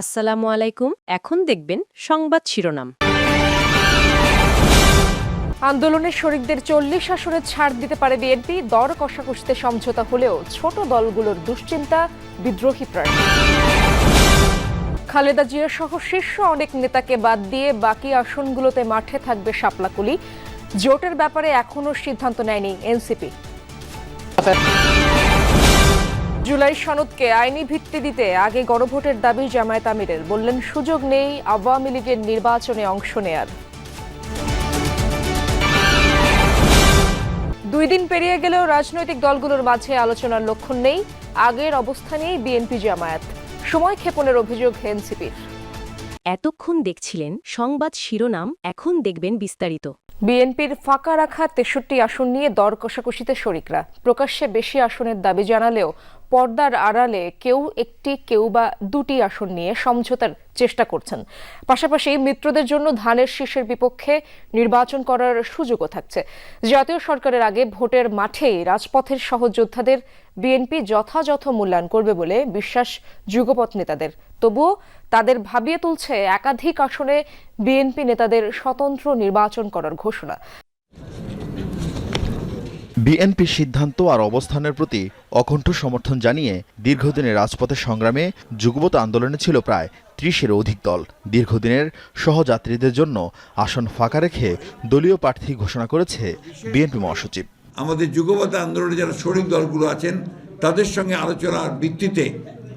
আসসালামু আলাইকুম। এখন দেখবেন সংবাদ শিরোনাম। আন্দোলনের শরিকদের চল্লিশ আসনে ছাড় দিতে পারে বিএনপি। দর কষাকষিতে সমঝোতা হলেও ছোট দলগুলোর দুশ্চিন্তা, বিদ্রোহী প্রার্থী। খালেদা জিয়া সহ শীর্ষ অনেক নেতাকে বাদ দিয়ে বাকি আসনগুলোতে মাঠে থাকবে শাপলাকুলি। জোটের ব্যাপারে এখনও সিদ্ধান্ত নেয়নি এনসিপি। জুলাই সনদকে আইনি ভিত্তি দিতে আগে গণভোটের দাবি জামায়াত আমিরের। বললেন সুযোগ নেই আওয়ামী লীগের নির্বাচনে অংশ নেয়ার। দুই দিন পেরিয়ে গেলেও রাজনৈতিক দলগুলোর মাঝে আলোচনার লক্ষণ নেই। আগের অবস্থানেই বিএনপি জামায়াত। সময় ক্ষেপণের অভিযোগ এনসিপির। এতক্ষণ দেখছিলেন সংবাদ শিরোনাম এখন দেখবেন বিস্তারিত। বিএনপির ফাঁকা রাখা তেষট্টি আসন নিয়ে দর কষাকষিতে শরিকরা। প্রকাশ্যে বেশি আসনের দাবি জানালেও পর্দার আড়ালে কেউ একটি, কেউ বা দুটি আসন নিয়ে সমঝোতার চেষ্টা করছেন। পাশাপাশি মিত্রদের জন্য ধানের শীষের বিপক্ষে নির্বাচন করার সুযোগও থাকছে। জাতীয় সরকারের আগে ভোটের মাঠেই রাজপথের সহযোদ্ধাদের বিএনপি যথাযথ মূল্যায়ন করবে বলে বিশ্বাস যুগপৎ নেতাদের। তবুও তাদের ভাবিয়ে তুলছে একাধিক আসনে বিএনপি নেতাদের স্বতন্ত্র নির্বাচন করার ঘোষণা। বিএনপির সিদ্ধান্ত আর অবস্থানের প্রতি অকণ্ঠ সমর্থন জানিয়ে দীর্ঘদিনের রাজপথের সংগ্রামে যুগপত আন্দোলনে ছিল প্রায় ত্রিশের অধিক দল। দীর্ঘদিনের সহযাত্রীদের জন্য আসন ফাঁকা রেখে দলীয় প্রার্থী ঘোষণা করেছে বিএনপি মহাসচিব। আমাদের যুগপথ আন্দোলনে যারা শরিক দলগুলো আছেন তাদের সঙ্গে আলোচনার ভিত্তিতে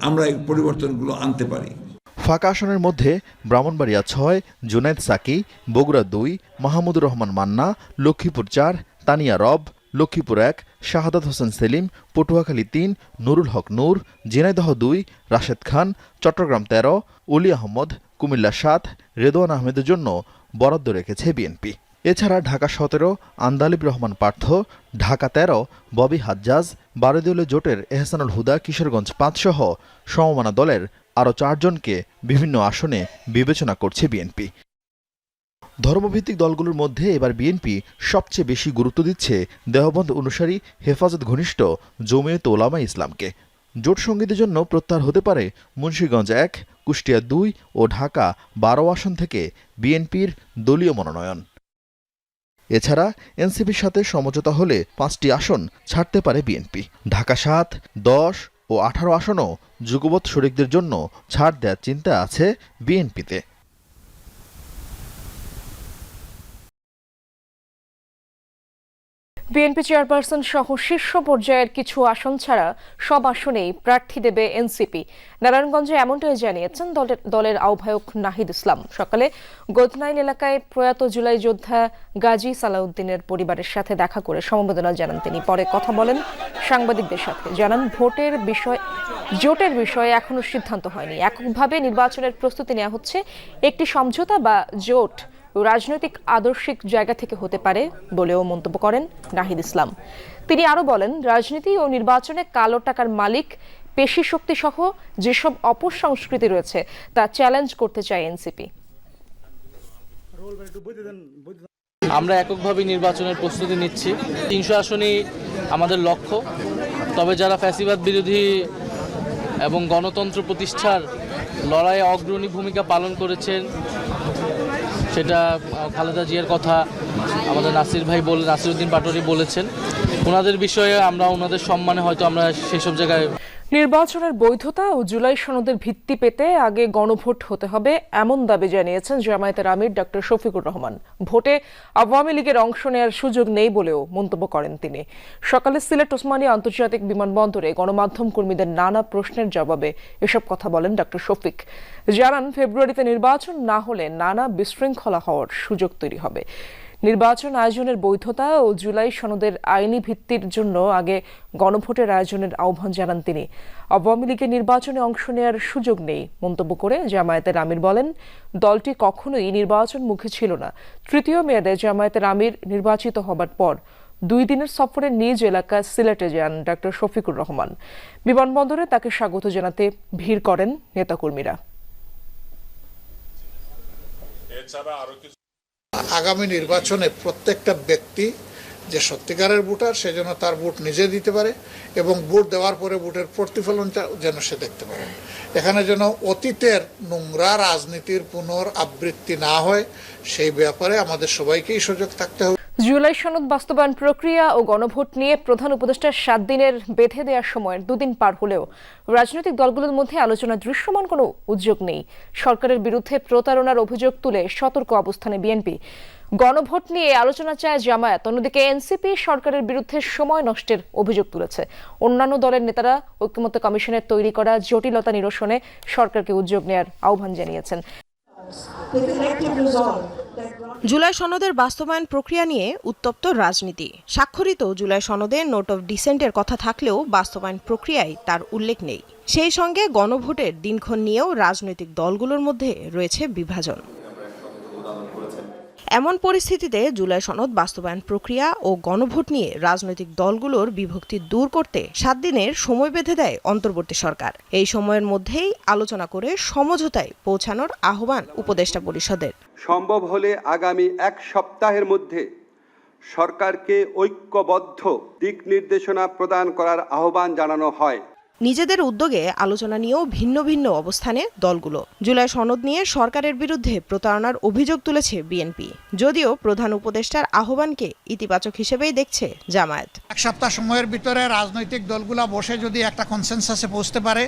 আমরা এই পরিবর্তনগুলো আনতে পারি। ফাঁকা আসনের মধ্যে ব্রাহ্মণবাড়িয়া ছয় জুনাইদ সাকি বগুড়া দুই মাহমুদুর রহমান মান্না লক্ষ্মীপুর চার তানিয়া রব লক্ষ্মীপুর এক, শাহাদাত হোসেন সেলিম, পটুয়াখালী তিন, নুরুল হক নূর ঝিনাইদহ দুই, রাশেদ খান, চট্টগ্রাম তেরো অলি আহমদ, কুমিল্লা সাত রেদওয়ান আহমেদের জন্য বরাদ্দ রেখেছে বিএনপি। এছাড়া ঢাকা সতেরো, আন্দালিব রহমান পার্থ, ঢাকা তেরো, ববি হাজ্জাজ বারোদলীয় জোটের এহসানুল হুদা, কিশোরগঞ্জ পাঁচসহ সমমানা দলের আরও চারজনকে বিভিন্ন আসনে বিবেচনা করছে বিএনপি। ধর্মভিত্তিক দলগুলোর মধ্যে এবার বিএনপি সবচেয়ে বেশি গুরুত্ব দিচ্ছে দেহবন্ধ অনুসারী হেফাজত ঘনিষ্ঠ জমিয়ত ওলামা ইসলামকে। জোট সঙ্গীদের জন্য প্রত্যাহার হতে পারে মুন্সীগঞ্জ এক, কুষ্টিয়া দুই ও ঢাকা বারো আসন থেকে বিএনপির দলীয় মনোনয়ন। এছাড়া এনসিপির সাথে সমঝোতা হলে পাঁচটি আসন ছাড়তে পারে বিএনপি। ঢাকা সাত, দশ ও আঠারো আসনও যুগবৎ শরিকদের জন্য ছাড় দেওয়ার চিন্তা আছে বিএনপিতে। বিএনপি চেয়ারপারসন সহ শীর্ষ পর্যায়ের কিছু আসন ছাড়া সব আসনেই প্রার্থী দেবে এনসিপি। নারায়ণগঞ্জে এমনটাই জানিয়েছেন দলের দলের আহ্বায়ক নাহিদ ইসলাম। সকালে গোদনাইল এলাকায় প্রয়াত জুলাই যোদ্ধা গাজী সালাউদ্দিনের পরিবারের সাথে দেখা করে সমবেদনা জানান তিনি। পরে কথা বলেন সাংবাদিকদের সাথে। জানান, ভোটের বিষয় জোটের বিষয়ে এখনও সিদ্ধান্ত হয়নি। এককভাবে নির্বাচনের প্রস্তুতি নেওয়া হচ্ছে। একটি সমঝোতা বা জোট রাজনৈতিক আদর্শিক জায়গা থেকে হতে পারে বলেও মন্তব্য করেন নাহিদ ইসলাম। তিনি আরও বলেন, রাজনীতি ও নির্বাচনে কালো টাকার মালিক, পেশি শক্তি সহ যেসব অপসংস্কৃতি রয়েছে তা চ্যালেঞ্জ করতে চায় এনসিপি। আমরা এককভাবে নির্বাচনের প্রস্তুতি নিচ্ছি। তিনশো আসনই আমাদের লক্ষ্য। তবে যারা ফ্যাসিবাদ বিরোধী এবং গণতন্ত্র প্রতিষ্ঠার লড়াইয়ে অগ্রণী ভূমিকা পালন করেছেন সেটা খালেদা জিয়ার কথা আমাদের নাসির ভাই বলে নাসিরউদ্দিন পাটোরি বলেছেন। ওনাদের বিষয়ে আমরা ওনাদের সম্মানে হয়তো আমরা সেসব জায়গায় নির্বাচনের বৈধতা ও জুলাই সনদের ভিত্তি পেতে আগে গণভোট হতে হবে, এমন দাবি জানিয়েছেন জামায়াতের আমির ডক্টর শফিকুর রহমান। ভোটে আওয়ামী লীগের অংশ নেওয়ার সুযোগ নেই বলেও মন্তব্য করেন তিনি। সকালে সিলেট ওসমানী আন্তর্জাতিক বিমানবন্দরে গণমাধ্যম কর্মীদের নানা প্রশ্নের জবাবে এসব কথা বলেন ডক্টর শফিক। জানান, ফেব্রুয়ারিতে নির্বাচন না হলে নানা বিশৃঙ্খলা হওয়ার সুযোগ তৈরি হবে। নির্বাচন আয়োজনের বৈধতা ও জুলাই সনদের আইনি ভিত্তির জন্য আগে গণভোটের আয়োজনের আহ্বান জানান তিনি। আওয়ামী লীগের নির্বাচনে অংশ নেওয়ার সুযোগ নেই, মন্তব্য করে জামায়াতের আমির বলেন, দলটি কখনোই নির্বাচন মুখে ছিল না। তৃতীয় মেয়াদে জামায়াতের আমির নির্বাচিত হবার পর দুই দিনের সফরে নিজ এলাকা সিলেটে যান ডক্টর শফিকুর রহমান। বিমানবন্দরে তাকে স্বাগত জানাতে ভিড় করেন নেতাকর্মীরা। আগামী নির্বাচনে প্রত্যেকটা ব্যক্তি যে সত্যিকারের ভোটার, সে যেন তার ভোট নিজে দিতে পারে এবং ভোট দেওয়ার পরে ভোটের প্রতিফলনটা যেন সে দেখতে পারে। এখানে যেন অতীতের নোংরা রাজনীতির পুনর আবৃত্তি না হয়, সেই ব্যাপারে আমাদের সবাইকেই সুযোগ থাকতে হবে। জুলাই সনদ বাস্তবায়ন প্রক্রিয়া ও গণভোট নিয়ে প্রধান উপদেষ্টার সাত দিনের বেঁধে দেওয়ার সময় দুদিন পার হলেও রাজনৈতিক দলগুলোর মধ্যে আলোচনা দৃশ্যমান কোনো উদ্যোগ নেই। সরকারের বিরুদ্ধে প্রতারণার অভিযোগ তুলে সতর্ক অবস্থানে বিএনপি। গণভোট নিয়ে আলোচনা চায় জামায়াত, অন্যদিকে এনসিপি সরকারের বিরুদ্ধে সময় নষ্টের অভিযোগ তুলেছে। অন্যান্য দলের নেতারা ঐক্যমত্য কমিশনের তৈরি করা জটিলতা নিরসনে সরকারকে উদ্যোগ নেওয়ার আহ্বান জানিয়েছেন। জুলাই সনদের বাস্তবায়ন প্রক্রিয়া নিয়ে উত্তপ্ত রাজনীতি। স্বাক্ষরিত জুলাই সনদে নোট অফ ডিসেন্টের কথা থাকলেও বাস্তবায়ন প্রক্রিয়ায় তার উল্লেখ নেই। সেই সঙ্গে গণভোটের দিনক্ষণ নিয়েও রাজনৈতিক দলগুলোর মধ্যে রয়েছে বিভাজন। এমন পরিস্থিতিতে জুলাই সনদ বাস্তবায়ন প্রক্রিয়া ও গণভোট নিয়ে রাজনৈতিক দলগুলোর বিভক্তি দূর করতে সাত দিনের সময় বেঁধে দেয় অন্তর্বর্তী সরকার। এই সময়ের মধ্যেই আলোচনা করে সমঝোতায় পৌঁছানোর আহ্বান উপদেষ্টা পরিষদের। সম্ভব হলে আগামী এক সপ্তাহের মধ্যে সরকারকে ঐক্যবদ্ধ দিক নির্দেশনা প্রদান করার আহ্বান জানানো হয়। নিজেদের উদ্যোগে আলোচনা নিয়েও ভিন্ন ভিন্ন অবস্থানে দলগুলো। জুলাই সনদ নিয়ে সরকারের বিরুদ্ধে প্রতারণার অভিযোগ তুলেছে বিএনপি। যদিও প্রধান উপদেষ্টার আহ্বানকে ইতিবাচক হিসেবেই দেখছে জামায়াত। এক সপ্তাহ সময়ের ভিতরে রাজনৈতিক দলগুলা বসে যদি একটা কনসেনসাসে পৌঁছতে পারে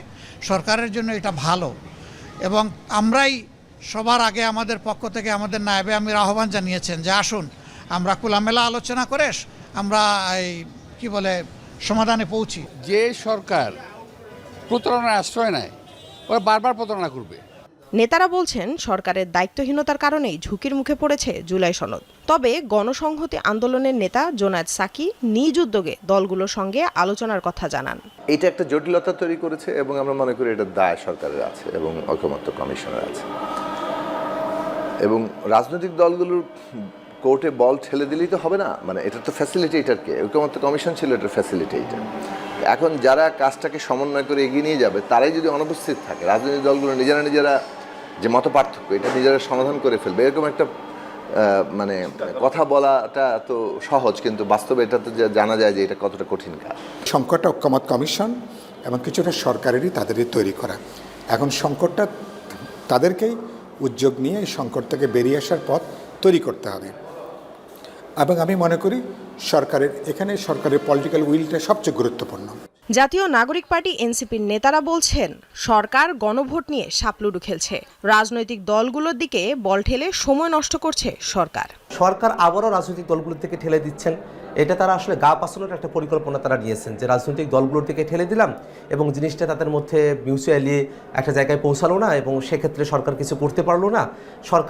সরকারের জন্য এটা ভালো। এবং আমরাই সবার আগে আমাদের পক্ষ থেকে আমাদের নায়েবে আমির আহ্বান জানিয়েছেন যে আসুন আমরা খোলামেলা আলোচনা করে আমরা এই কি বলে সমাধানে পৌঁছি। যে সরকার প্রতারণার আশ্রয় নেয় ওরা বারবার প্রতারণা করবে। নেতারা বলছেন সরকারের দায়িত্বহীনতার কারণেই ঝুঁকির মুখে পড়েছে জুলাই সনদ। তবে গণসংহতি আন্দোলনের নেতা জোনায়েদ সাকি নিজ উদ্যোগে দলগুলোর সঙ্গে আলোচনার কথা জানান। এটা একটা জটিলতা তৈরি করেছে এবং আমরা মনে করি এটা দায় সরকারের আছে এবং ঐকমত্য কমিশনের আছে। এবং রাজনৈতিক দলগুলোর কোর্টে বল ঠেলে দিলেই তো হবে না। মানে এটা তো ফ্যাসিলিটেটারকে ঐকমত্য কমিশন ছিল এটার ফ্যাসিলিটেটার এখন যারা কাজটাকে সমন্বয় করে এগিয়ে নিয়ে যাবে, তারাই যদি অনুপস্থিত থাকে, রাজনৈতিক দলগুলো নিজেরা নিজেরা যে মত পার্থক্য, এটা নিজেরা সমাধান করে ফেলবে, এরকম একটা মানে কথা বলাটা তো সহজ, কিন্তু বাস্তবে এটা তো জানা যায় যে এটা কতটা কঠিন কাজ। সংকটটা ঐক্যমত কমিশন এবং কিছুটা সরকারেরই তাদেরই তৈরি করা। এখন সংকটটা তাদেরকেই উদ্যোগ নিয়ে এই সংকট থেকে বেরিয়ে আসার পথ তৈরি করতে হবে। এবং আমি মনে করি সরকারের এখানে সরকারের পলিটিক্যাল উইলটা সবচেয়ে গুরুত্বপূর্ণ। জাতীয় নাগরিক পার্টি এনসিপির নেতারা বলছেন সরকার গণভোট নিয়ে সাপলুডু খেলছে। রাজনৈতিক দলগুলোর দিকে বল ঠেলে সময় নষ্ট করছে সরকার। সরকার আবারও রাজনৈতিকগুলোর থেকে ঠেলে দিচ্ছেন। এটা তারা আসলে গা পাসানোর একটা পরিকল্পনা তারা নিয়েছেন যে রাজনৈতিক দলগুলোর থেকে ঠেলে দিলাম এবং জিনিসটা তাদের মধ্যে মিউচুয়ালি একটা জায়গায় পৌঁছালো না এবং সেক্ষেত্রে সরকার কিছু করতে পারল না। সরকার